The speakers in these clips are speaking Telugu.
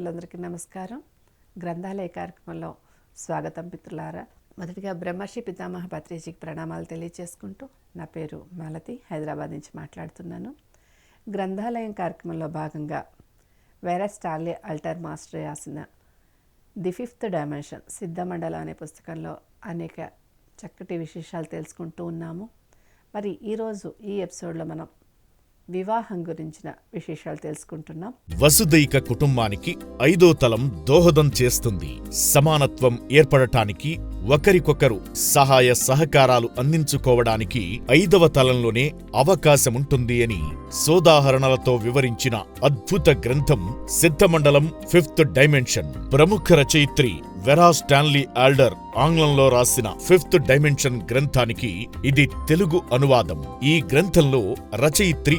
బంధువులందరికీ నమస్కారం. గ్రంథాలయ కార్యక్రమంలో స్వాగతం మిత్రులారా. మొదటిగా బ్రహ్మర్షి పితామహ పత్రిజీకి ప్రణామాలు తెలియచేసుకుంటూ నా పేరు మాలతి హైదరాబాద్ నుంచి మాట్లాడుతున్నాను. గ్రంథాలయం కార్యక్రమంలో భాగంగా వేరే స్టార్లే అల్టర్ మాస్టర్ రాసిన ది ఫిఫ్త్ డైమెన్షన్ సిద్ధమండలం అనే పుస్తకంలో అనేక చక్కటి విశేషాలు తెలుసుకుంటూ ఉన్నాము. మరి ఈరోజు ఈ ఎపిసోడ్లో మనం వివాహం గురించిన విశేషాలు తెలుసుకుంటున్నాం. వసుదైక కుటుంబానికి ఐదో తలం దోహదం చేస్తుంది. సమానత్వం ఏర్పడటానికి ఒకరికొకరు సహాయ సహకారాలు అందించుకోవడానికి ఐదవ తలంలోనే అవకాశముంటుంది అని సోదాహరణలతో వివరించిన అద్భుత గ్రంథం సిద్ధమండలం ఫిఫ్త్ డైమెన్షన్. ప్రముఖ రచయిత్రి వెరా స్టాన్లీ ఆల్డర్ ఆంగ్లంలో రాసిన ఫిఫ్త్ డైమెన్షన్ గ్రంథానికి ఇది తెలుగు అనువాదం. ఈ గ్రంథంలో రచయిత్రి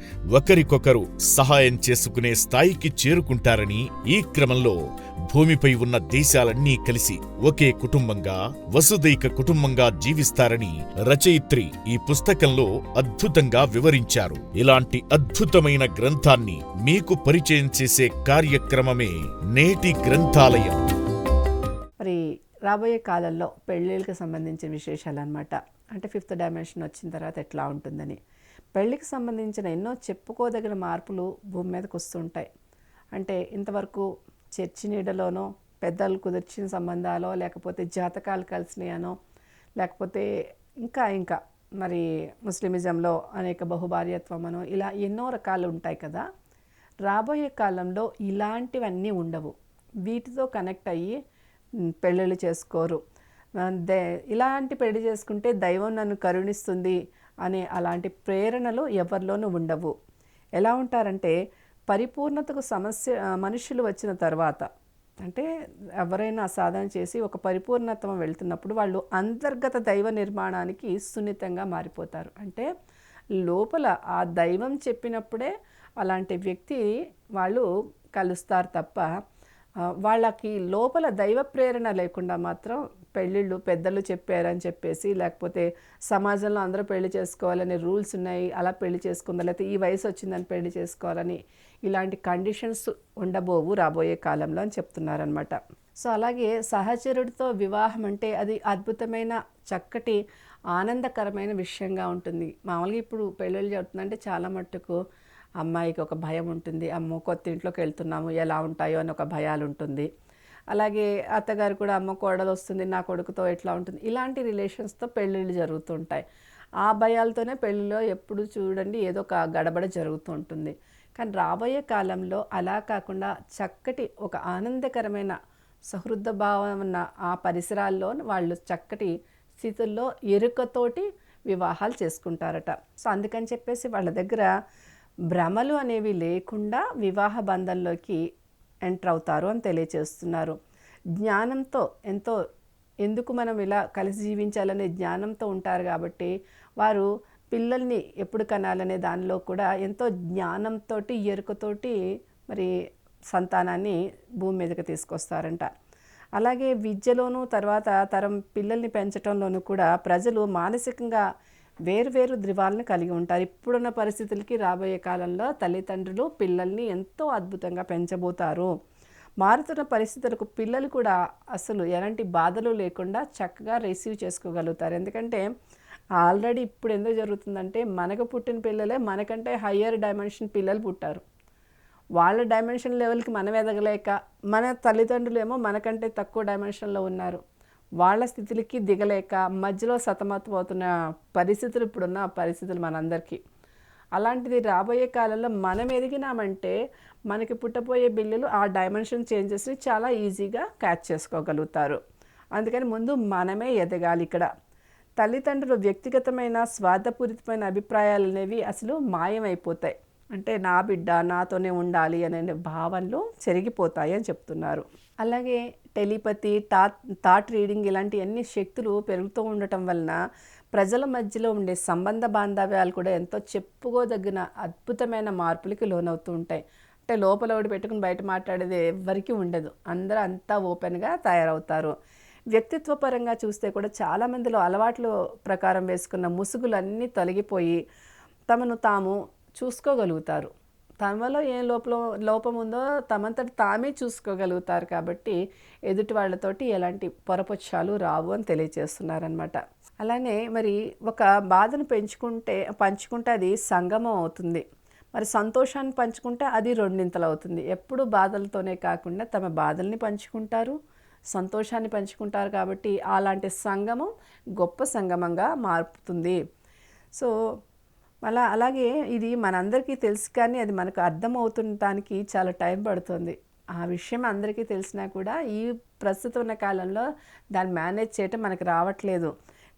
ఒకరికొకరు సహాయం చేసుకునే స్థాయికి చేరుకుంటారని ఈ క్రమంలో భూమిపై ఉన్న దేశాలన్నీ కలిసి ఒకే కుటుంబంగా వసుదైక కుటుంబంగా జీవిస్తారని రచయిత్రి ఈ పుస్తకంలో అద్భుతంగా వివరించారు. ఇలాంటి అద్భుతమైన గ్రంథాన్ని మీకు పరిచయం చేసే కార్యక్రమమే నేటి గ్రంథాలయం. మరి రాబోయే కాలంలో పెళ్ళిళ్ళకి సంబంధించిన విశేషాలు అనమాట అంటే ఫిఫ్త్ డైమెన్షన్ వచ్చిన తర్వాత ఎట్లా ఉంటుందని. పెళ్ళికి సంబంధించిన ఎన్నో చెప్పుకోదగిన మార్పులు భూమి మీదకు వస్తుంటాయి. అంటే ఇంతవరకు చర్చి నీడలోనో పెద్దలు కుదిర్చిన సంబంధాలో లేకపోతే జాతకాలు కలిసినాయనో లేకపోతే ఇంకా ఇంకా మరి ముస్లిమిజంలో అనేక బహుభార్యత్వం అనో ఇలా ఎన్నో రకాలు ఉంటాయి కదా. రాబోయే కాలంలో ఇలాంటివన్నీ ఉండవు. వీటితో కనెక్ట్ అయ్యి పెళ్ళిళ్ళు చేసుకోరు. దే ఇలాంటి పెళ్ళి చేసుకుంటే దైవం నన్ను కరుణిస్తుంది అనే అలాంటి ప్రేరణలు ఎవరిలోనూ ఉండవు. ఎలా ఉంటారంటే పరిపూర్ణతకు సమస్య మనుషులు వచ్చిన తర్వాత అంటే ఎవరైనా సాధన చేసి ఒక పరిపూర్ణత్వం వెళ్తున్నప్పుడు వాళ్ళు అంతర్గత దైవ నిర్మాణానికి సున్నితంగా మారిపోతారు. అంటే లోపల ఆ దైవం చెప్పినప్పుడే అలాంటి వ్యక్తి వాళ్ళు కలుస్తారు తప్ప వాళ్ళకి లోపల దైవ ప్రేరణ లేకుండా మాత్రం పెళ్ళిళ్ళు పెద్దలు చెప్పారని చెప్పేసి లేకపోతే సమాజంలో అందరూ పెళ్ళి చేసుకోవాలని రూల్స్ ఉన్నాయి అలా పెళ్ళి చేసుకుందా లేకపోతే ఈ వయసు వచ్చిందని పెళ్ళి చేసుకోవాలని ఇలాంటి కండిషన్స్ ఉండబోవు రాబోయే కాలంలో అని చెప్తున్నారనమాట సో అలాగే సహచరుడితో వివాహం అంటే అది అద్భుతమైన చక్కటి ఆనందకరమైన విషయంగా ఉంటుంది. మామూలుగా ఇప్పుడు పెళ్ళిళ్ళు జరుగుతుందంటే చాలా మట్టుకు అమ్మాయికి ఒక భయం ఉంటుంది. అమ్మో కొత్త ఇంట్లోకి వెళ్తున్నాము ఎలా ఉంటాయో అని ఒక భయాలు ఉంటుంది అలాగే అత్తగారు కూడా అమ్మ కోడలు వస్తుంది నా కొడుకుతో ఎట్లా ఉంటుంది? ఇలాంటి రిలేషన్స్తో పెళ్ళిళ్ళు జరుగుతుంటాయి. ఆ భయాలతోనే పెళ్ళిలో ఎప్పుడు చూడండి ఏదో ఒక గడబడ జరుగుతూ ఉంటుంది. కానీ రాబోయే కాలంలో అలా కాకుండా చక్కటి ఒక ఆనందకరమైన సహృద భావం ఉన్న ఆ పరిసరాల్లో వాళ్ళు చక్కటి స్థితుల్లో ఎరుకతోటి వివాహాలు చేసుకుంటారట. సో అందుకని చెప్పేసి వాళ్ళ దగ్గర భ్రమలు అనేవి లేకుండా వివాహ బంధంలోకి ఎంటర్ అవుతారు అని తెలియచేస్తున్నారు. జ్ఞానంతో ఎంతో ఎందుకు మనం ఇలా కలిసి జీవించాలనే జ్ఞానంతో ఉంటారు కాబట్టి వారు పిల్లల్ని ఎప్పుడు కనాలనే దానిలో కూడా ఎంతో జ్ఞానంతో ఎరుకతోటి మరి సంతానాన్ని భూమి మీదకి తీసుకొస్తారంట. అలాగే విద్యలోనూ తర్వాత తరం పిల్లల్ని పెంచడంలోనూ కూడా ప్రజలు మానసికంగా వేరువేరు ధృవాలను కలిగి ఉంటారు. ఇప్పుడున్న పరిస్థితులకి రాబోయే కాలంలో తల్లిదండ్రులు పిల్లల్ని ఎంతో అద్భుతంగా పెంచబోతారు. మారుతున్న పరిస్థితులకు పిల్లలు కూడా అసలు ఎలాంటి బాధలు లేకుండా చక్కగా రిసీవ్ చేసుకోగలుగుతారు. ఎందుకంటే ఆల్రెడీ ఇప్పుడు ఎందుకు జరుగుతుందంటే మనకు పుట్టిన పిల్లలే మనకంటే హయ్యర్ డైమెన్షన్ పిల్లలు పుట్టారు. వాళ్ళ డైమెన్షన్ లెవెల్కి మనం ఎదగలేక మన తల్లిదండ్రులు ఏమో మనకంటే తక్కువ డైమెన్షన్లో ఉన్నారు. వాళ్ళ స్థితికి దిగలేక మధ్యలో సతమతమవుతున్న పరిస్థితులు ఇప్పుడున్న పరిస్థితులు మనందరికీ. అలాంటిది రాబోయే కాలంలో మనం ఎదిగినామంటే మనకి పుట్టబోయే బిల్లులు ఆ డైమెన్షన్ చేంజెస్ని చాలా ఈజీగా క్యాచ్ చేసుకోగలుగుతారు. అందుకని ముందు మనమే ఎదగాలి ఇక్కడ. తల్లిదండ్రులు వ్యక్తిగతమైన స్వార్థపూరితమైన అభిప్రాయాలు అనేవి అసలు మాయమైపోతాయి. అంటే నా బిడ్డ నాతోనే ఉండాలి అనే భావనలు చెరిగిపోతాయి అని చెప్తున్నారు. అలాగే టెలిపతి టాట్ థాట్ రీడింగ్ ఇలాంటి అన్ని శక్తులు పెరుగుతూ ఉండటం వలన ప్రజల మధ్యలో ఉండే సంబంధ బాంధవ్యాలు కూడా ఎంతో చెప్పుకోదగిన అద్భుతమైన మార్పులకి లోనవుతూ ఉంటాయి. అంటే లోపల ఒకటి పెట్టుకుని బయట మాట్లాడేది ఎవ్వరికీ ఉండదు. అందరూ అంతా ఓపెన్గా తయారవుతారు. వ్యక్తిత్వ పరంగా చూస్తే కూడా చాలామందిలో అలవాట్లు ప్రకారం వేసుకున్న ముసుగులు అన్నీ తొలగిపోయి తమను తాము చూసుకోగలుగుతారు. తమలో ఏం లోపల లోపం ఉందో తమంతట తామే చూసుకోగలుగుతారు కాబట్టి ఎదుటి వాళ్ళతోటి ఎలాంటి పొరపక్షాలు రావు అని తెలియజేస్తున్నారనమాట అలానే మరి ఒక బాధను పెంచుకుంటే పంచుకుంటే అది సంగమం అవుతుంది. మరి సంతోషాన్ని పంచుకుంటే అది రెండింతలు అవుతుంది. ఎప్పుడు బాధలతోనే కాకుండా తమ బాధల్ని పంచుకుంటారు సంతోషాన్ని పంచుకుంటారు కాబట్టి అలాంటి సంగమం గొప్ప సంగమంగా మారుతుంది. సో అలా అలాగే ఇది మనందరికీ తెలుసు కానీ అది మనకు అర్థం అవుతుండటానికి చాలా టైం పడుతుంది. ఆ విషయం అందరికీ తెలిసినా కూడా ఈ ప్రస్తుతం ఉన్న కాలంలో దాన్ని మేనేజ్ చేయటం మనకు రావట్లేదు.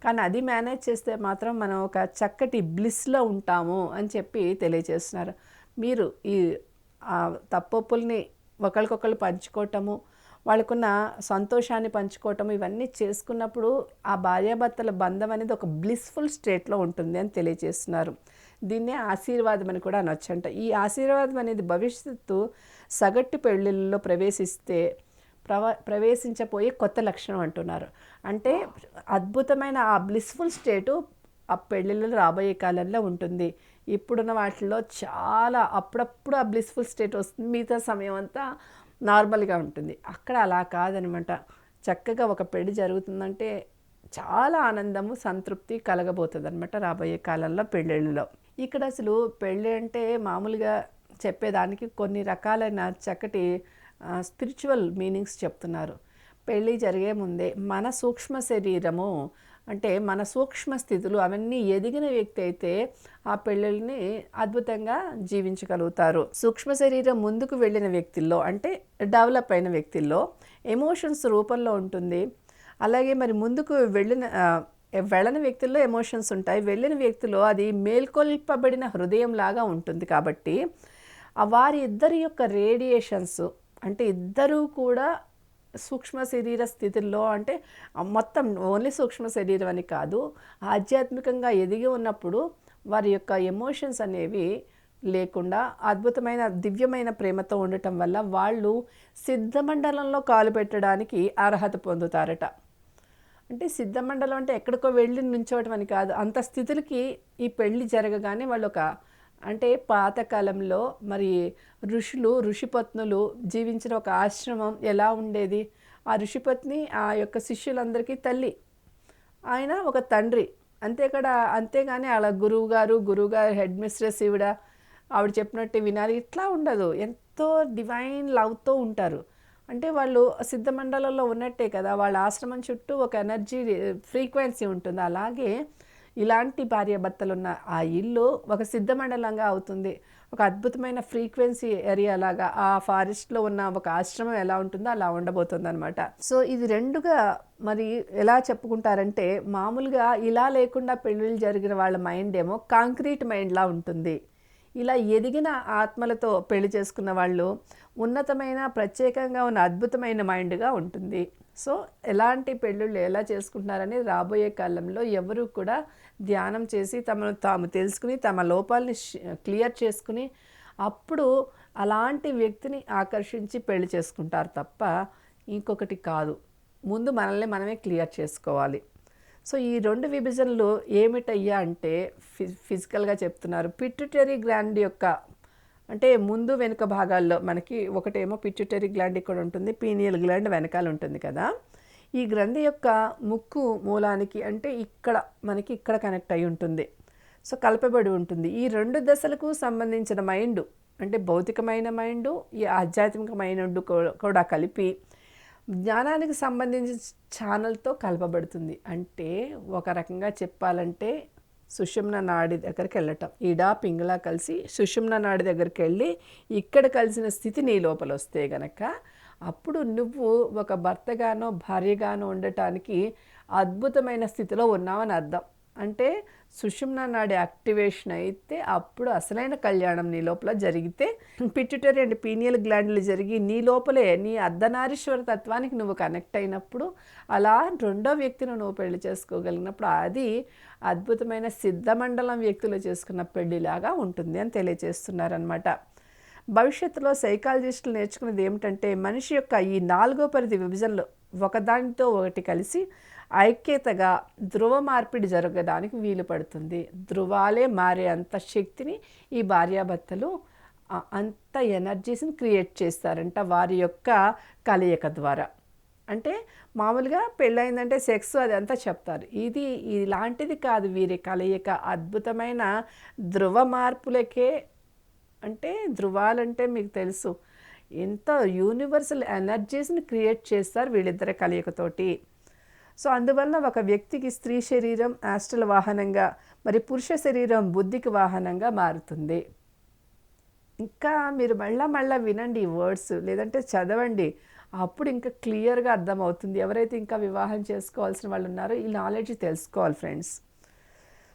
కానీ అది మేనేజ్ చేస్తే మాత్రం మనం ఒక చక్కటి బ్లిస్లో ఉంటాము అని చెప్పి తెలియజేస్తున్నారు. మీరు ఈ ఆ తప్పొప్పుల్ని ఒకరికొకరు పంచుకోవటము వాళ్ళకున్న సంతోషాన్ని పంచుకోవటం ఇవన్నీ చేసుకున్నప్పుడు ఆ భార్యాభర్తల బంధం అనేది ఒక బ్లిస్ఫుల్ స్టేట్లో ఉంటుంది అని తెలియజేస్తున్నారు. దీన్నే ఆశీర్వాదం అని కూడా అనొచ్చంట. ఈ ఆశీర్వాదం అనేది భవిష్యత్తు సగటు పెళ్ళిళ్ళలో ప్రవేశిస్తే ప్రవ ప్రవేశించబోయే కొత్త లక్షణం అంటున్నారు. అంటే అద్భుతమైన ఆ బ్లిస్ఫుల్ స్టేటు ఆ పెళ్ళిళ్ళు రాబోయే కాలంలో ఉంటుంది. ఇప్పుడున్న వాటిల్లో చాలా అప్పుడప్పుడు ఆ బ్లిస్ఫుల్ స్టేట్ వస్తుంది. మిగతా సమయం అంతా నార్మల్గా ఉంటుంది. అక్కడ అలా కాదనమాట. చక్కగా ఒక పెళ్ళి జరుగుతుందంటే చాలా ఆనందము సంతృప్తి కలగబోతుంది అనమాట రాబోయే కాలంలో పెళ్ళిళ్ళలో ఇక్కడ అసలు పెళ్ళి అంటే మామూలుగా చెప్పేదానికి కొన్ని రకాలైన చక్కటి స్పిరిచువల్ మీనింగ్స్ చెప్తున్నారు. పెళ్ళి జరిగే ముందే మన సూక్ష్మ శరీరము అంటే మన సూక్ష్మ స్థితులు అవన్నీ ఎదిగిన వ్యక్తి అయితే ఆ పెళ్ళిళ్ళని అద్భుతంగా జీవించగలుగుతారు. సూక్ష్మ శరీరం ముందుకు వెళ్ళిన వ్యక్తుల్లో అంటే డెవలప్ అయిన వ్యక్తుల్లో ఎమోషన్స్ రూపంలో ఉంటుంది. అలాగే మరి ముందుకు వెళ్ళిన వెళ్ళని వ్యక్తుల్లో ఎమోషన్స్ ఉంటాయి. వెళ్ళిన వ్యక్తిలో అది మేల్కొల్పబడిన హృదయం లాగా ఉంటుంది కాబట్టి వారి ఇద్దరి యొక్క రేడియేషన్స్ అంటే ఇద్దరూ కూడా సూక్ష్మ శరీర స్థితిలో అంటే మొత్తం ఓన్లీ సూక్ష్మ శరీరం అని కాదు ఆధ్యాత్మికంగా ఎదిగి ఉన్నప్పుడు వారి యొక్క ఎమోషన్స్ అనేవి లేకుండా అద్భుతమైన దివ్యమైన ప్రేమతో ఉండటం వల్ల వాళ్ళు సిద్ధమండలంలో కాలు పెట్టడానికి అర్హత పొందుతారట. అంటే సిద్ధమండలం అంటే ఎక్కడికో వెళ్ళి నుంచోవటం అని కాదు అంత స్థితులకి ఈ పెళ్ళి జరగగానే వాళ్ళు ఒక అంటే పాతకాలంలో మరి ఋషులు ఋషిపత్నులు జీవించిన ఒక ఆశ్రమం ఎలా ఉండేది? ఆ ఋషిపత్ని ఆ యొక్క శిష్యులందరికీ తల్లి. ఆయన ఒక తండ్రి. అంతేకాడ అంతేగాని అలా గురువు గారు గురువుగారు హెడ్ మిస్ట్రెస్ ఈవిడ ఆవిడ చెప్పినట్టు వినాలి ఇట్లా ఉండదు. ఎంతో డివైన్ లవ్తో ఉంటారు. అంటే వాళ్ళు సిద్ధమండలంలో ఉన్నట్టే కదా వాళ్ళ ఆశ్రమం చుట్టూ ఒక ఎనర్జీ ఫ్రీక్వెన్సీ ఉంటుంది. అలాగే ఇలాంటి భార్యాభర్తలు ఉన్న ఆ ఇల్లు ఒక సిద్ధమండలంగా అవుతుంది. ఒక అద్భుతమైన ఫ్రీక్వెన్సీ ఏరియా లాగా ఆ ఫారెస్ట్లో ఉన్న ఒక ఆశ్రమం ఎలా ఉంటుందో అలా ఉండబోతుంది అనమాట సో ఇది రెండుగా మరి ఎలా చెప్పుకుంటారంటే మామూలుగా ఇలా లేకుండా పెళ్ళిళ్ళు జరిగిన వాళ్ళ మైండ్ ఏమో కాంక్రీట్ మైండ్లా ఉంటుంది. ఇలా ఎదిగిన ఆత్మలతో పెళ్ళి చేసుకున్న వాళ్ళు ఉన్నతమైన ప్రత్యేకంగా ఉన్న అద్భుతమైన మైండ్గా ఉంటుంది. సో ఎలాంటి పెళ్ళిళ్ళు ఎలా చేసుకుంటున్నారని రాబోయే కాలంలో ఎవరు కూడా ధ్యానం చేసి తమను తాము తెలుసుకుని తమ లోపాలని క్లియర్ చేసుకుని అప్పుడు అలాంటి వ్యక్తిని ఆకర్షించి పెళ్ళి చేసుకుంటారు తప్ప ఇంకొకటి కాదు. ముందు మనల్ని మనమే క్లియర్ చేసుకోవాలి. సో ఈ రెండు విభజనలు ఏమిటయ్యా అంటే ఫి ఫిజికల్గా చెప్తున్నారు. పిట్యుటరీ గ్రాండ్ యొక్క అంటే ముందు వెనుక భాగాల్లో మనకి ఒకటేమో పిచ్యుటరీ గ్లాండ్ ఇక్కడ ఉంటుంది పీనియల్ గ్లాండ్ వెనకాల ఉంటుంది కదా. ఈ గ్రంథి యొక్క ముక్కు మూలానికి అంటే ఇక్కడ మనకి ఇక్కడ కనెక్ట్ అయి ఉంటుంది. సో కలపబడి ఉంటుంది. ఈ రెండు దశలకు సంబంధించిన మైండ్ అంటే భౌతికమైన మైండ్ ఈ ఆధ్యాత్మిక మైండ్ కూడా కలిపి జ్ఞానానికి సంబంధించిన ఛానల్తో కలపబడుతుంది. అంటే ఒక రకంగా చెప్పాలంటే సుషుమ్న నాడి దగ్గరికి వెళ్ళటం. ఈడా పింగళ కలిసి సుషుమ్న నాడి దగ్గరికి వెళ్ళి ఇక్కడ కలిసిన స్థితి నీ లోపల వస్తే గనక అప్పుడు నువ్వు ఒక భర్తగానో భార్యగానో ఉండటానికి అద్భుతమైన స్థితిలో ఉన్నావని అర్థం. అంటే సుషుమ్న నాడి యాక్టివేషన్ అయితే అప్పుడు అసలైన కళ్యాణం నీ లోపల జరిగితే పిట్యూటరీ అండ్ పీనియల్ గ్లాండ్లు జరిగి నీ లోపలే నీ అర్ధనారీశ్వర తత్వానికి నువ్వు కనెక్ట్ అయినప్పుడు అలా రెండో వ్యక్తిని నువ్వు పెళ్ళి చేసుకోగలిగినప్పుడు అది అద్భుతమైన సిద్ధమండలం వ్యక్తులు చేసుకున్న పెళ్ళిలాగా ఉంటుంది అని తెలియజేస్తున్నారనమాట భవిష్యత్తులో సైకాలజిస్టులు నేర్చుకున్నది ఏమిటంటే మనిషి యొక్క ఈ నాలుగో పరిధి విభజనలు ఒకదానితో ఒకటి కలిసి ఐక్యతగా ధృవ మార్పిడి జరగడానికి వీలు పడుతుంది. ధృవాలే మారే అంత శక్తిని ఈ భార్యాభర్తలు అంత ఎనర్జీస్ని క్రియేట్ చేస్తారంట వారి యొక్క కలయిక ద్వారా. అంటే మామూలుగా పెళ్ళయిందంటే సెక్స్ అది అంతా చెప్తారు. ఇది ఇలాంటిది కాదు వీరి కలయిక. అద్భుతమైన ధృవ మార్పులకే అంటే ధృవాలంటే మీకు తెలుసు. ఎంత యూనివర్సల్ ఎనర్జీస్ని క్రియేట్ చేస్తారు వీళ్ళిద్దరి కలయికతోటి. సో అందువల్ల ఒక వ్యక్తికి స్త్రీ శరీరం ఆస్ట్రల్ వాహనంగా మరి పురుష శరీరం బుద్ధికి వాహనంగా మారుతుంది. ఇంకా మీరు మళ్ళా మళ్ళా వినండి ఈ వర్డ్స్ లేదంటే చదవండి. అప్పుడు ఇంకా క్లియర్గా అర్థమవుతుంది. ఎవరైతే ఇంకా వివాహం చేసుకోవాల్సిన వాళ్ళు ఉన్నారో ఈ నాలెడ్జ్ తెలుసుకోవాలి ఫ్రెండ్స్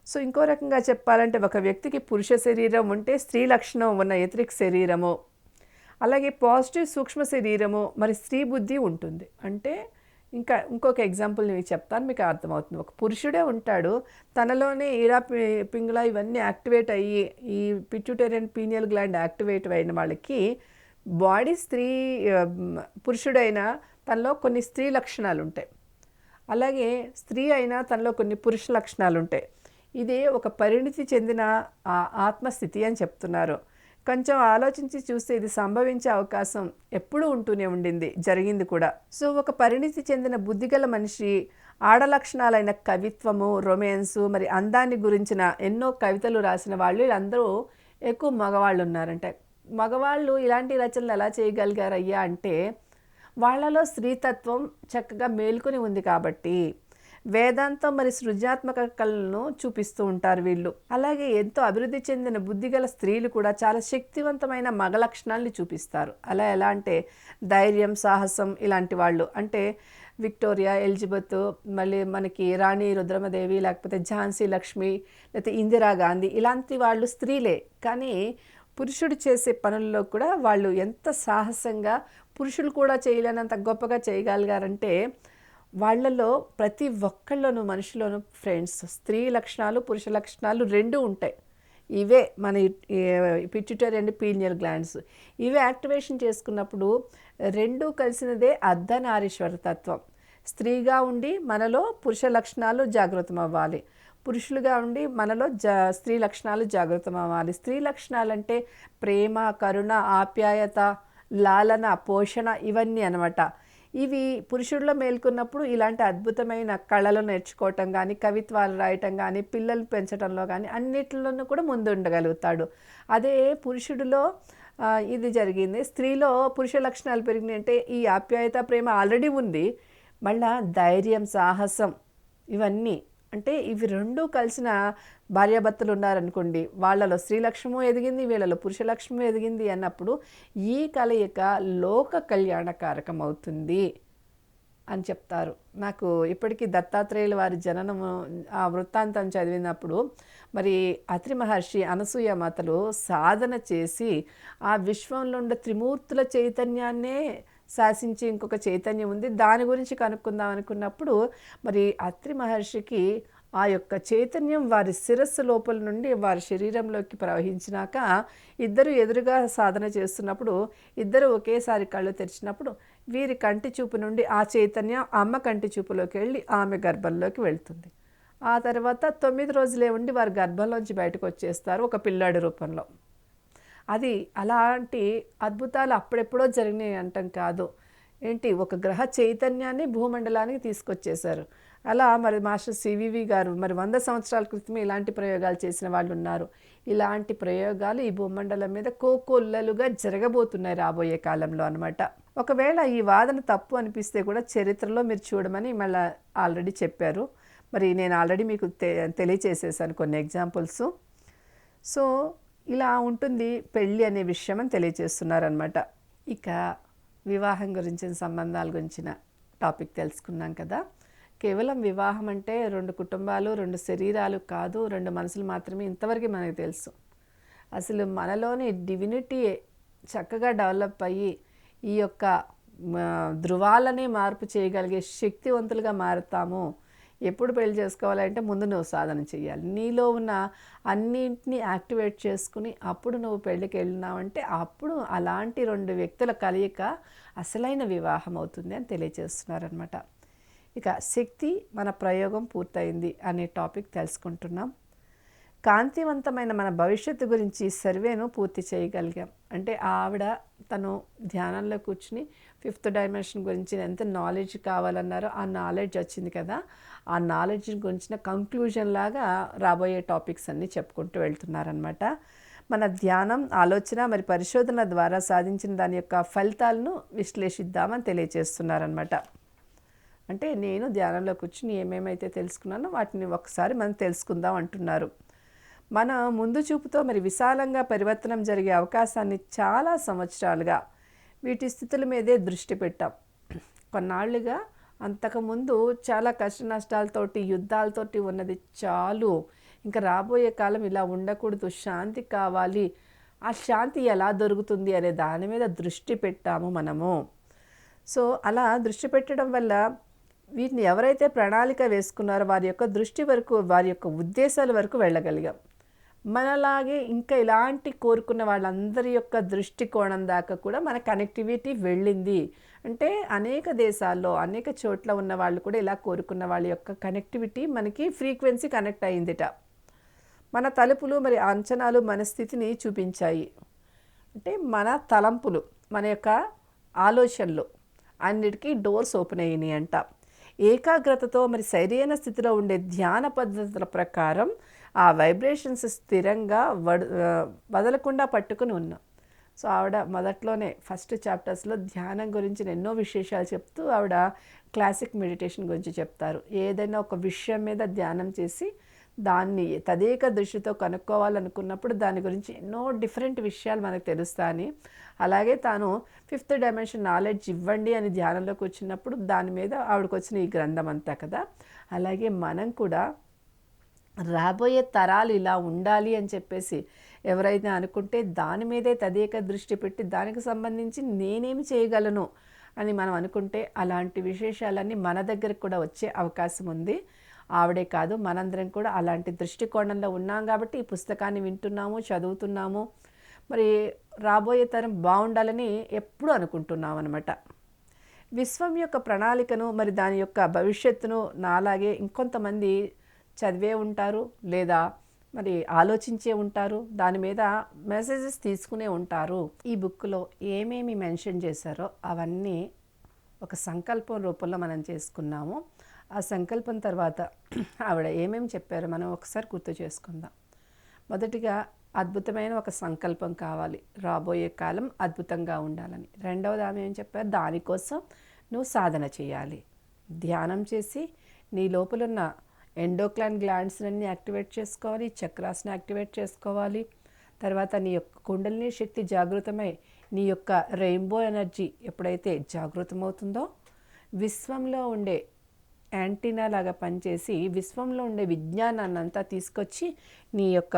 సో ఇంకో రకంగా చెప్పాలంటే ఒక వ్యక్తికి పురుష శరీరం ఉంటే స్త్రీ లక్షణం ఉన్న ఎత్రిక్ శరీరము. అలాగే పాజిటివ్ సూక్ష్మ శరీరము మరి స్త్రీ బుద్ధి ఉంటుంది. అంటే ఇంకా ఇంకొక ఎగ్జాంపుల్ నేను చెప్తాను మీకు అర్థమవుతుంది. ఒక పురుషుడే ఉంటాడు తనలోనే ఈడా పి- ఇవన్నీ యాక్టివేట్ అయ్యి ఈ పిట్యూటేరియన్ పీనియల్ గ్లాండ్ యాక్టివేట్ అయిన వాళ్ళకి బాడీ స్త్రీ పురుషుడైనా తనలో కొన్ని స్త్రీ లక్షణాలు ఉంటాయి. అలాగే స్త్రీ అయినా తనలో కొన్ని పురుష లక్షణాలు ఉంటాయి. ఇది ఒక పరిణితి చెందిన ఆత్మస్థితి అని చెప్తున్నారు. కొంచెం ఆలోచించి చూస్తే ఇది సంభవించే అవకాశం ఎప్పుడూ ఉంటూనే ఉండింది జరిగింది కూడా. సో ఒక పరిణితి చెందిన బుద్ధిగల మనిషి ఆడ లక్షణాలైన కవిత్వము రొమాన్సు మరి అందాన్ని గురించిన ఎన్నో కవితలు రాసిన వాళ్ళు వీళ్ళందరూ ఎక్కువ మగవాళ్ళు ఉన్నారంట. మగవాళ్ళు ఇలాంటి రచనలు ఎలా చేయగలిగారయ్యా అంటే వాళ్ళలో స్త్రీతత్వం చక్కగా మేల్కొని ఉంది కాబట్టి వేదాంతం మరి సృజనాత్మక కళలను చూపిస్తూ ఉంటారు వీళ్ళు. అలాగే ఎంతో అభివృద్ధి చెందిన బుద్ధిగల స్త్రీలు కూడా చాలా శక్తివంతమైన మగ లక్షణాలని చూపిస్తారు. అలా ఎలా అంటే ధైర్యం సాహసం ఇలాంటి వాళ్ళు. అంటే విక్టోరియా ఎలిజబెత్ మళ్ళీ మనకి రాణి రుద్రమదేవి లేకపోతే ఝాన్సీ లక్ష్మి లేకపోతే ఇందిరాగాంధీ ఇలాంటి వాళ్ళు స్త్రీలే. కానీ పురుషుడు చేసే పనుల్లో కూడా వాళ్ళు ఎంత సాహసంగా పురుషులు కూడా చేయలేనంత గొప్పగా చేయగలిగారంటే వాళ్ళలో ప్రతి ఒక్కళ్ళలోనూ మనిషిలోనూ ఫ్రెండ్స్ స్త్రీ లక్షణాలు పురుష లక్షణాలు రెండు ఉంటాయి. ఇవే మన పిట్యూటరీ అండ్ పీనియల్ గ్లాండ్స్ ఇవే యాక్టివేషన్ చేసుకున్నప్పుడు రెండు కలిసినదే అర్ధనారీశ్వర తత్వం. స్త్రీగా ఉండి మనలో పురుష లక్షణాలు జాగృతం అవ్వాలి పురుషులుగా ఉండి మనలో జా స్త్రీ లక్షణాలు జాగృతం అవ్వాలి స్త్రీ లక్షణాలు అంటే ప్రేమ కరుణ ఆప్యాయత లాలన పోషణ ఇవన్నీ అనమాట ఇవి పురుషుల్లో మేల్కొన్నప్పుడు ఇలాంటి అద్భుతమైన కళలు నేర్చుకోవటం కానీ కవిత్వాలు రాయటం కానీ పిల్లలు పెంచడంలో కానీ అన్నిటిలోనూ కూడా ముందు ఉండగలుగుతాడు అదే పురుషుడిలో ఇది జరిగింది. స్త్రీలో పురుష లక్షణాలు పెరిగినాయంటే ఈ ఆప్యాయత ప్రేమ ఆల్రెడీ ఉంది. మళ్ళా ధైర్యం సాహసం ఇవన్నీ అంటే ఇవి రెండు కలిసిన భార్యాభర్తలు ఉన్నారనుకోండి వాళ్ళలో స్త్రీ లక్ష్యము ఎదిగింది వీళ్ళలో పురుష లక్ష్యము ఎదిగింది అన్నప్పుడు ఈ కలయిక లోక కళ్యాణకారకం అవుతుంది అని చెప్తారు. నాకు ఇప్పటికీ దత్తాత్రేయుల వారి జననము ఆ వృత్తాంతం చదివినప్పుడు మరి అత్రి మహర్షి అనసూయ మాతలు సాధన చేసి ఆ విశ్వంలో ఉండే త్రిమూర్తుల చైతన్యాన్నే శాసించి ఇంకొక చైతన్యం ఉంది. దాని గురించి కనుక్కుందాం అనుకున్నప్పుడు మరి అత్రి మహర్షికి ఆ యొక్క చైతన్యం వారి శిరస్సు లోపల నుండి వారి శరీరంలోకి ప్రవహించినాక ఇద్దరు ఎదురుగా సాధన చేస్తున్నప్పుడు ఇద్దరు ఒకేసారి కళ్ళు తెరిచినప్పుడు వీరి కంటి చూపు నుండి ఆ చైతన్యం అమ్మ కంటి చూపులోకి వెళ్ళి ఆమె గర్భంలోకి వెళ్తుంది. ఆ తర్వాత తొమ్మిది రోజులే ఉండి వారి గర్భంలోంచి బయటకు వచ్చేస్తారు ఒక పిల్లాడి రూపంలో. అది అలాంటి అద్భుతాలు అప్పుడెప్పుడో జరిగినాయి అంటాం కాదు. ఏంటి? ఒక గ్రహ చైతన్యాన్ని భూమండలానికి తీసుకొచ్చేశారు. అలా మరి మాస్టర్ సివివి గారు మరి వంద సంవత్సరాల క్రితమే ఇలాంటి ప్రయోగాలు చేసిన వాళ్ళు ఉన్నారు. ఇలాంటి ప్రయోగాలు ఈ భూమండలం మీద కోకొల్లలుగా జరగబోతున్నాయి రాబోయే కాలంలో అనమాట ఒకవేళ ఈ వాదన తప్పు అనిపిస్తే కూడా చరిత్రలో మీరు చూడమని మళ్ళీ ఆల్రెడీ చెప్పారు. మరి నేను ఆల్రెడీ మీకు తె తెలియచేసేసాను కొన్ని ఎగ్జాంపుల్స్. సో ఇలా ఉంటుంది పెళ్ళి అనే విషయం అని తెలియజేస్తున్నారనమాట ఇక వివాహం గురించిన సంబంధాల గురించిన టాపిక్ తెలుసుకున్నాం కదా. కేవలం వివాహం అంటే రెండు కుటుంబాలు రెండు శరీరాలు కాదు రెండు మనసులు మాత్రమే ఇంతవరకు మనకు తెలుసు. అసలు మనలోని డివినిటీ చక్కగా డెవలప్ అయ్యి ఈ యొక్క ధృవాలని మార్పు చేయగలిగే శక్తివంతులుగా మారుతాము. ఎప్పుడు పెళ్ళి చేసుకోవాలంటే ముందు నువ్వు సాధన చేయాలి నీలో ఉన్న అన్నింటినీ యాక్టివేట్ చేసుకుని అప్పుడు నువ్వు పెళ్ళికి వెళ్ళినావంటే అప్పుడు అలాంటి రెండు వ్యక్తుల కలయిక అసలైన వివాహం అవుతుంది అని తెలియజేస్తున్నారనమాట ఇక శక్తి మన ప్రయోగం పూర్తయింది అనే టాపిక్ తెలుసుకుంటున్నాం. కాంతివంతమైన మన భవిష్యత్తు గురించి సర్వేను పూర్తి చేయగలిగాం. అంటే ఆవిడ తను ధ్యానంలో కూర్చుని ఫిఫ్త్ డైమెన్షన్ గురించి ఎంత నాలెడ్జ్ కావాలన్నారో ఆ నాలెడ్జ్ వచ్చింది కదా. ఆ నాలెడ్జ్ గురించిన కంక్లూజన్ లాగా రాబోయే టాపిక్స్ అన్నీ చెప్పుకుంటూ వెళ్తున్నారనమాట మన ధ్యానం ఆలోచన మరి పరిశోధన ద్వారా సాధించిన దాని యొక్క ఫలితాలను విశ్లేషిద్దామని తెలియజేస్తున్నారనమాట అంటే నేను ధ్యానంలో కూర్చుని ఏమేమైతే తెలుసుకున్నానో వాటిని ఒకసారి మనం తెలుసుకుందాం అంటున్నారు. మన ముందు చూపుతో మరి విశాలంగా పరివర్తనం జరిగే అవకాశాన్ని చాలా సంవత్సరాలుగా వీటి స్థితుల మీదే దృష్టి పెట్టాం. కొన్నాళ్ళుగా అంతకుముందు చాలా కష్ట నష్టాలతోటి యుద్ధాలతోటి ఉన్నది చాలు. ఇంకా రాబోయే కాలం ఇలా ఉండకూడదు. శాంతి కావాలి. ఆ శాంతి ఎలా దొరుకుతుంది అనే దాని మీద దృష్టి పెట్టాము మనము. సో అలా దృష్టి పెట్టడం వల్ల వీటిని ఎవరైతే ప్రణాళిక వేసుకున్నారో వారి యొక్క దృష్టి వరకు వారి యొక్క ఉద్దేశాల వరకు వెళ్ళగలిగాం. మనలాగే ఇంకా ఇలాంటి కోరుకున్న వాళ్ళందరి యొక్క దృష్టికోణం దాకా కూడా మన కనెక్టివిటీ వెళ్ళింది. అంటే అనేక దేశాల్లో అనేక చోట్ల ఉన్న వాళ్ళు కూడా ఇలా కోరుకున్న వాళ్ళ యొక్క కనెక్టివిటీ మనకి ఫ్రీక్వెన్సీ కనెక్ట్ అయిందిట. మన తలుపులు మరి అంచనాలు మన స్థితిని చూపించాయి. అంటే మన తలంపులు మన యొక్క ఆలోచనలు అన్నిటికీ డోర్స్ ఓపెన్ అయినాయి అంట ఏకాగ్రతతో మరి సరైన స్థితిలో ఉండే ధ్యాన పద్ధతుల ప్రకారం ఆ వైబ్రేషన్స్ స్థిరంగా వడ వదలకుండా పట్టుకుని ఉన్నాం. సో ఆవిడ మొదట్లోనే ఫస్ట్ చాప్టర్స్లో ధ్యానం గురించి ఎన్నో విశేషాలు చెప్తూ ఆవిడ క్లాసిక్ మెడిటేషన్ గురించి చెప్తారు. ఏదైనా ఒక విషయం మీద ధ్యానం చేసి దాన్ని తదేక దృష్టితో కనుక్కోవాలనుకున్నప్పుడు దాని గురించి ఎన్నో డిఫరెంట్ విషయాలు మనకు తెలుస్తాయని. అలాగే తాను ఫిఫ్త్ డైమెన్షన్ నాలెడ్జ్ ఇవ్వండి అని ధ్యానంలోకి వచ్చినప్పుడు దాని మీద ఆవిడకు వచ్చిన ఈ గ్రంథం అంతా కదా. అలాగే మనం కూడా రాబోయే తరాలు ఇలా ఉండాలి అని చెప్పేసి ఎవరైతే అనుకుంటే దాని మీదే తదేక దృష్టి పెట్టి దానికి సంబంధించి నేనేమి చేయగలను అని మనం అనుకుంటే అలాంటి విశేషాలన్నీ మన దగ్గరకు కూడా వచ్చే అవకాశం ఉంది. ఆవిడే కాదు మనందరం కూడా అలాంటి దృష్టికోణంలో ఉన్నాం కాబట్టి ఈ పుస్తకాన్ని వింటున్నాము చదువుతున్నాము. మరి రాబోయే తరం బాగుండాలని ఎప్పుడూ అనుకుంటున్నాం అనమాట విశ్వం యొక్క ప్రణాళికను మరి దాని యొక్క భవిష్యత్తును నాలాగే ఇంకొంతమంది చదివే ఉంటారు లేదా మరి ఆలోచించే ఉంటారు దాని మీద మెసేజెస్ తీసుకునే ఉంటారు. ఈ బుక్లో ఏమేమి మెన్షన్ చేశారో అవన్నీ ఒక సంకల్పం రూపంలో మనం చేసుకున్నాము. ఆ సంకల్పం తర్వాత ఆవిడ ఏమేమి చెప్పారో మనం ఒకసారి గుర్తు చేసుకుందాం. మొదటిగా అద్భుతమైన ఒక సంకల్పం కావాలి. రాబోయే కాలం అద్భుతంగా ఉండాలని. రెండవది ఆమె ఏం చెప్పారు? దానికోసం నువ్వు సాధన చేయాలి. ధ్యానం చేసి నీ లోపలున్న ఎండోక్లాన్ గ్లాండ్స్ని యాక్టివేట్ చేసుకోవాలి చక్రాస్ని యాక్టివేట్ చేసుకోవాలి. తర్వాత నీ యొక్క కుండలిని శక్తి జాగృతమై నీ యొక్క రెయిన్బో ఎనర్జీ ఎప్పుడైతే జాగృతమవుతుందో విశ్వంలో ఉండే యాంటీనా లాగా పనిచేసి విశ్వంలో ఉండే విజ్ఞానాన్ని అంతా తీసుకొచ్చి నీ యొక్క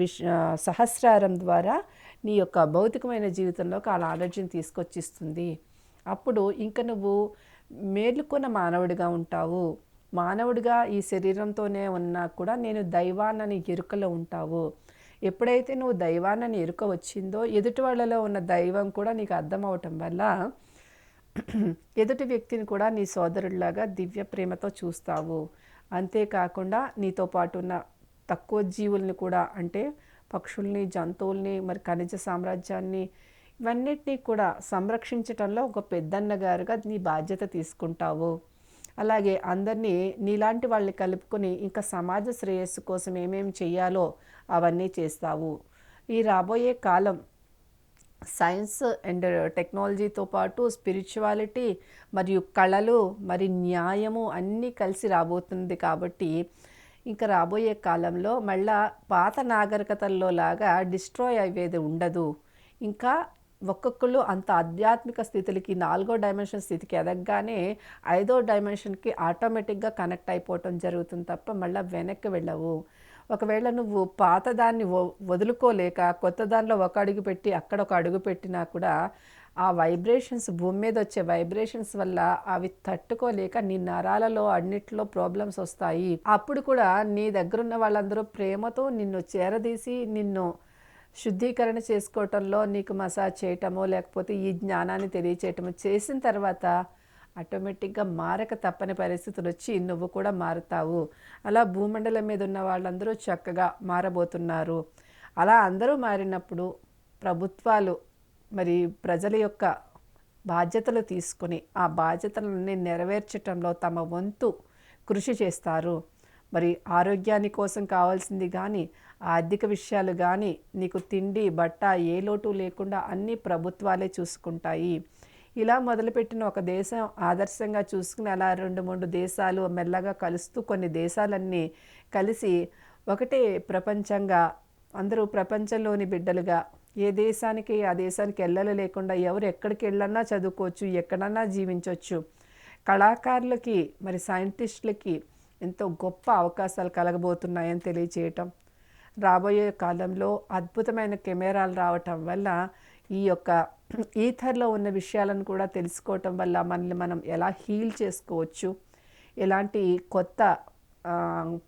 విష్ సహస్రారం ద్వారా నీ యొక్క భౌతికమైన జీవితంలోకి ఆ నాలెడ్జ్ని తీసుకొచ్చిస్తుంది. అప్పుడు ఇంకా నువ్వు మేలుకున్న మానవుడిగా ఉంటావు. మానవుడిగా ఈ శరీరంతోనే ఉన్నా కూడా నేను దైవాన్నని ఎరుకలో ఉంటావు. ఎప్పుడైతే నువ్వు దైవాన్నని ఎరుక వచ్చిందో ఎదుటి వాళ్ళలో ఉన్న దైవం కూడా నీకు అర్థం అవటం వల్ల ఎదుటి వ్యక్తిని కూడా నీ సోదరుడిలాగా దివ్య ప్రేమతో చూస్తావు. అంతేకాకుండా నీతో పాటు ఉన్న తక్కువ జీవుల్ని కూడా అంటే పక్షుల్ని జంతువుల్ని మరి ఖనిజ సామ్రాజ్యాన్ని ఇవన్నిటినీ కూడా సంరక్షించటంలో ఒక పెద్దన్న గారుగా నీ బాధ్యత తీసుకుంటావు. అలాగే అందరినీ నీలాంటి వాళ్ళని కలుపుకొని ఇంకా సమాజ శ్రేయస్సు కోసం ఏమేమి చేయాలో అవన్నీ చేస్తావు. ఈ రాబోయే కాలం సైన్స్ అండ్ టెక్నాలజీతో పాటు స్పిరిచువాలిటీ మరియు కళలు మరి న్యాయము అన్నీ కలిసి రాబోతుంది కాబట్టి ఇంకా రాబోయే కాలంలో మళ్ళా పాత నాగరికతల్లో లాగా డిస్ట్రాయ్ అయ్యేది ఉండదు. ఇంకా ఒక్కొక్కరు అంత ఆధ్యాత్మిక స్థితులకి నాలుగో డైమెన్షన్ స్థితికి ఎదగగానే ఐదో డైమెన్షన్కి ఆటోమేటిక్గా కనెక్ట్ అయిపోవటం జరుగుతుంది తప్ప మళ్ళీ వెనక్కి వెళ్ళవు. ఒకవేళ నువ్వు పాతదాన్ని వదులుకోలేక కొత్త దానిలో ఒక అడుగు పెట్టి అక్కడ ఒక అడుగు పెట్టినా కూడా ఆ వైబ్రేషన్స్ భూమి మీద వచ్చే వైబ్రేషన్స్ వల్ల అవి తట్టుకోలేక నీ నరాలలో అన్నిట్లో ప్రాబ్లమ్స్ వస్తాయి. అప్పుడు కూడా నీ దగ్గర ఉన్న వాళ్ళందరూ ప్రేమతో నిన్ను చేరదీసి నిన్ను శుద్ధీకరణ చేసుకోవటంలో నీకు మసాజ్ చేయటమో లేకపోతే ఈ జ్ఞానాన్ని తెలియచేయటమో చేసిన తర్వాత ఆటోమేటిక్గా మారక తప్పని పరిస్థితులు వచ్చి నువ్వు కూడా మారుతావు. అలా భూమండలం మీద ఉన్న వాళ్ళందరూ చక్కగా మారబోతున్నారు. అలా అందరూ మారినప్పుడు ప్రభుత్వాలు మరి ప్రజల యొక్క బాధ్యతలు తీసుకొని ఆ బాధ్యతలన్నీ నెరవేర్చటంలో తమ వంతు కృషి చేస్తారు. మరి ఆరోగ్యాన్ని కోసం కావాల్సింది కానీ ఆర్థిక విషయాలు కానీ నీకు తిండి బట్ట ఏ లోటు లేకుండా అన్ని ప్రభుత్వాలే చూసుకుంటాయి. ఇలా మొదలుపెట్టిన ఒక దేశం ఆదర్శంగా చూసుకుని అలా రెండు మూడు దేశాలు మెల్లగా కలుస్తూ కొన్ని దేశాలన్నీ కలిసి ఒకటే ప్రపంచంగా అందరూ ప్రపంచంలోని బిడ్డలుగా ఏ దేశానికి ఆ దేశానికి వెళ్ళలు లేకుండా ఎవరు ఎక్కడికి వెళ్ళన్నా చదువుకోవచ్చు ఎక్కడన్నా జీవించవచ్చు కళాకారులకి మరి సైంటిస్టులకి ఎంతో గొప్ప అవకాశాలు కలగబోతున్నాయని తెలియచేయటం. రాబోయే కాలంలో అద్భుతమైన కెమెరాలు రావటం వల్ల ఈ యొక్క ఈథర్లో ఉన్న విషయాలను కూడా తెలుసుకోవటం వల్ల మనల్ని మనం ఎలా హీల్ చేసుకోవచ్చు ఎలాంటి కొత్త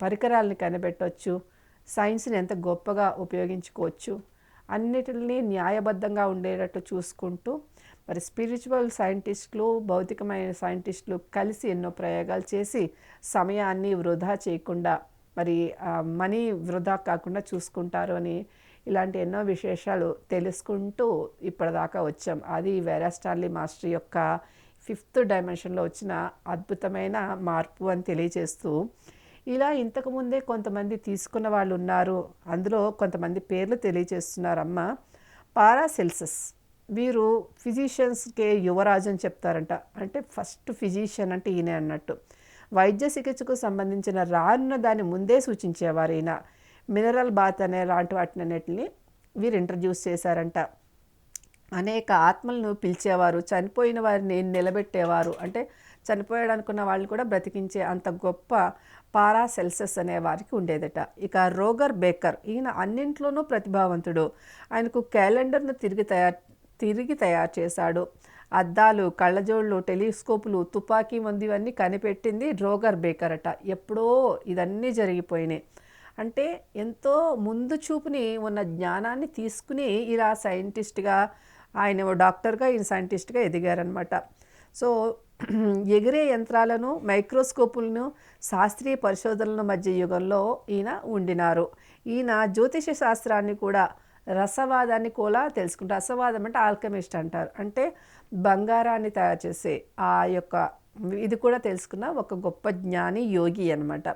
పరికరాలని కనిపెట్టవచ్చు సైన్స్ని ఎంత గొప్పగా ఉపయోగించుకోవచ్చు అన్నిటిని న్యాయబద్ధంగా ఉండేటట్టు చూసుకుంటూ మరి స్పిరిచువల్ సైంటిస్టులు భౌతికమైన సైంటిస్టులు కలిసి ఎన్నో ప్రయోగాలు చేసి సమయాన్ని వృధా చేయకుండా మరి మనీ వృధా కాకుండా చూసుకుంటారు అని ఇలాంటి ఎన్నో విశేషాలు తెలుసుకుంటూ ఇప్పటిదాకా వచ్చాం. అది వేరాస్టార్లీ మాస్టర్ యొక్క ఫిఫ్త్ డైమెన్షన్లో వచ్చిన అద్భుతమైన మార్పు అని తెలియజేస్తూ ఇలా ఇంతకుముందే కొంతమంది తీసుకున్న వాళ్ళు ఉన్నారు. అందులో కొంతమంది పేర్లు తెలియజేస్తున్నారు అమ్మ పారాసెల్సస్ వీరు ఫిజిషియన్స్కే యువరాజు అని చెప్తారంట. అంటే ఫస్ట్ ఫిజిషియన్ అంటే ఈయనే అన్నట్టు. వైద్య చికిత్సకు సంబంధించిన రానున్న దాన్ని ముందే సూచించేవారు ఈయన. మినరల్ బాత్ అనే లాంటి వాటిని అన్నింటిని వీరు ఇంట్రడ్యూస్ చేశారంట. అనేక ఆత్మలను పిలిచేవారు చనిపోయిన వారిని నిలబెట్టేవారు. అంటే చనిపోయాడనుకున్న వాళ్ళు కూడా బ్రతికించే అంత గొప్ప పారాసెల్సస్ అనే వారికి ఉండేదట. ఇక రోగర్ బేకర్ ఈయన అన్నింట్లోనూ ప్రతిభావంతుడు. ఆయనకు క్యాలెండర్ను తిరిగి తయారు తిరిగి తయారు చేశాడు. అద్దాలు కళ్ళజోళ్ళు టెలిస్కోపులు తుపాకీ వందివన్నీ కనిపెట్టింది రోగర్ బేకర్ అట. ఎప్పుడో ఇదన్నీ జరిగిపోయినాయి. అంటే ఎంతో ముందు చూపుని ఉన్న జ్ఞానాన్ని తీసుకుని ఇలా సైంటిస్ట్గా ఆయన ఓ డాక్టర్గా ఈయన సైంటిస్ట్గా ఎదిగారనమాట సో ఎగిరే యంత్రాలను మైక్రోస్కోపులను శాస్త్రీయ పరిశోధనల మధ్య యుగంలో ఈయన ఉండినారు. ఈయన జ్యోతిష శాస్త్రాన్ని కూడా రసవాదాన్ని కూడా తెలుసుకుంటారు. రసవాదం అంటే ఆల్కమిస్ట్ అంటారు. అంటే బంగారాన్ని తయారు చేసే ఆ యొక్క ఇది కూడా తెలుసుకున్న ఒక గొప్ప జ్ఞాని యోగి అనమాట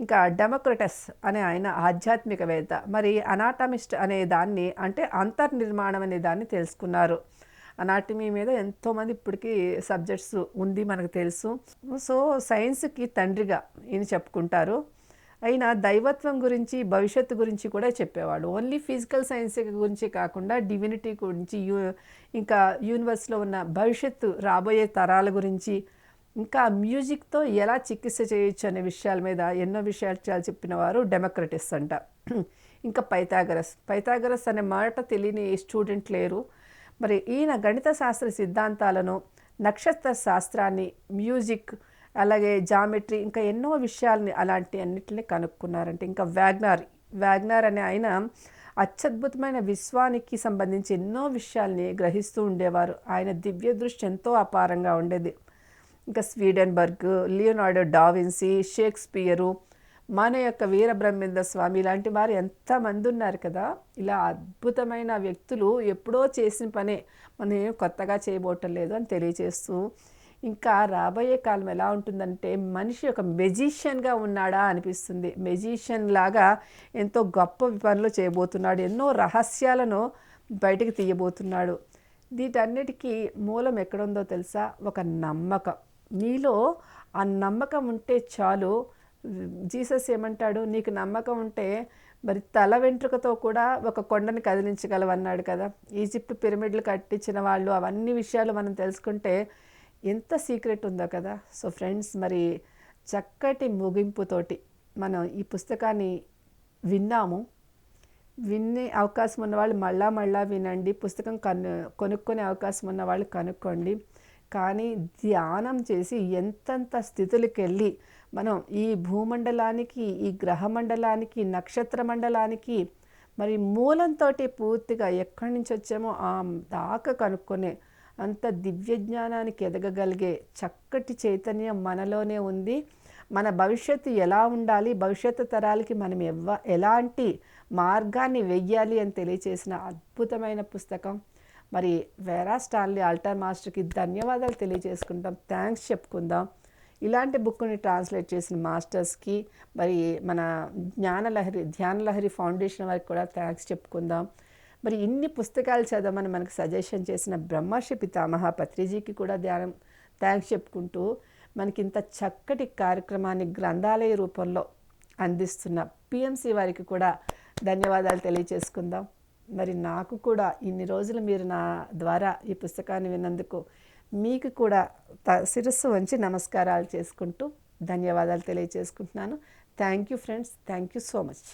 ఇంకా డెమోక్రటస్ అనే ఆయన ఆధ్యాత్మికవేత్త. మరి అనాటమిస్ట్ అనే దాన్ని అంటే అంతర్నిర్మాణం అనే దాన్ని తెలుసుకున్నారు. అనాటమీ మీద ఎంతోమంది ఇప్పటికీ సబ్జెక్ట్స్ ఉంది మనకు తెలుసు. సో సైన్స్కి తండ్రిగా ఈయన చెప్పుకుంటారు. అయినా దైవత్వం గురించి భవిష్యత్తు గురించి కూడా చెప్పేవాడు. ఓన్లీ ఫిజికల్ సైన్స్ గురించి కాకుండా డివినిటీ గురించి యూ ఇంకా యూనివర్స్లో ఉన్న భవిష్యత్తు రాబోయే తరాల గురించి ఇంకా మ్యూజిక్తో ఎలా చికిత్స చేయొచ్చు అనే విషయాల మీద ఎన్నో విషయాలు చెప్పిన వారు డెమోక్రటిస్ అంట. ఇంకా పైథాగరస్ పైథాగరస్ అనే మాట తెలియని స్టూడెంట్ లేరు. మరి ఈయన గణిత శాస్త్ర సిద్ధాంతాలను నక్షత్ర శాస్త్రాన్ని మ్యూజిక్ అలాగే జామెట్రీ ఇంకా ఎన్నో విషయాల్ని అలాంటి అన్నిటిని కనుక్కున్నారంటే ఇంకా వ్యాగ్నార్ వ్యాగ్నార్ అనే ఆయన అత్యద్భుతమైన విశ్వానికి సంబంధించి ఎన్నో విషయాల్ని గ్రహిస్తూ ఉండేవారు. ఆయన దివ్య దృష్టి ఎంతో అపారంగా ఉండేది. ఇంకా స్వీడన్బర్గ్ లియోనార్డో డావిన్సీ షేక్స్పియరు మన యొక్క వీరబ్రహ్మేంద్ర స్వామి ఇలాంటి వారు ఎంతమంది ఉన్నారు కదా. ఇలా అద్భుతమైన వ్యక్తులు ఎప్పుడో చేసిన పనే మనం ఏం కొత్తగా చేయబోటం లేదు అని తెలియజేస్తూ ఇంకా రాబోయే కాలం ఎలా ఉంటుందంటే మనిషి ఒక మెజీషియన్గా ఉన్నాడా అనిపిస్తుంది. మెజీషియన్ లాగా ఎంతో గొప్ప పనులు చేయబోతున్నాడు ఎన్నో రహస్యాలను బయటకు తీయబోతున్నాడు. వీటన్నిటికీ మూలం ఎక్కడుందో తెలుసా? ఒక నమ్మకం. నీలో ఆ నమ్మకం ఉంటే చాలు. జీసస్ ఏమంటాడు? నీకు నమ్మకం ఉంటే మరి తల వెంట్రుకతో కూడా ఒక కొండని కదిలించగలవన్నాడు కదా. ఈజిప్ట్ పిరమిడ్లు కట్టించిన వాళ్ళు అవన్నీ విషయాలు మనం తెలుసుకుంటే ఎంత సీక్రెట్ ఉందో కదా. సో ఫ్రెండ్స్ మరి చక్కటి ముగింపుతోటి మనం ఈ పుస్తకాన్ని విన్నాము. వినే అవకాశం ఉన్నవాళ్ళు మళ్ళా మళ్ళా వినండి. పుస్తకం కను కొనుక్కునే అవకాశం ఉన్న వాళ్ళు కనుక్కోండి. కానీ ధ్యానం చేసి ఎంతెంత స్థితులకు వెళ్ళి మనం ఈ భూమండలానికి ఈ గ్రహ మండలానికి నక్షత్ర మండలానికి మరి మూలంతో పూర్తిగా ఎక్కడి నుంచి వచ్చామో ఆ దాకా కనుక్కొనే అంత దివ్య జ్ఞానానికి ఎదగగలిగే చక్కటి చైతన్యం మనలోనే ఉంది. మన భవిష్యత్తు ఎలా ఉండాలి? భవిష్యత్తు తరాలకి మనం ఎవ ఎలాంటి మార్గాన్ని వెయ్యాలి అని తెలియచేసిన అద్భుతమైన పుస్తకం. మరి వేరా స్టాన్లీ ఆల్టర్ మాస్టర్కి ధన్యవాదాలు తెలియజేసుకుంటాం థ్యాంక్స్ చెప్పుకుందాం. ఇలాంటి బుక్ని ట్రాన్స్లేట్ చేసిన మాస్టర్స్కి మరి మన జ్ఞానలహరి ధ్యానలహరి ఫౌండేషన్ వారికి కూడా థ్యాంక్స్ చెప్పుకుందాం. మరి ఇన్ని పుస్తకాలు చదవమని మనకు సజెషన్ చేసిన బ్రహ్మర్షి పితామహ పత్రిజీకి కూడా ధ్యానం థ్యాంక్స్ చెప్పుకుంటూ మనకి ఇంత చక్కటి కార్యక్రమాన్ని గ్రంథాలయ రూపంలో అందిస్తున్న పిఎంసి వారికి కూడా ధన్యవాదాలు తెలియచేసుకుందాం. మరి నాకు కూడా ఇన్ని రోజులు మీరు నా ద్వారా ఈ పుస్తకాన్ని విన్నందుకు మీకు కూడా త శిరస్సు వంచి నమస్కారాలు చేసుకుంటూ ధన్యవాదాలు తెలియచేసుకుంటున్నాను. Thank you friends. Thank you so much.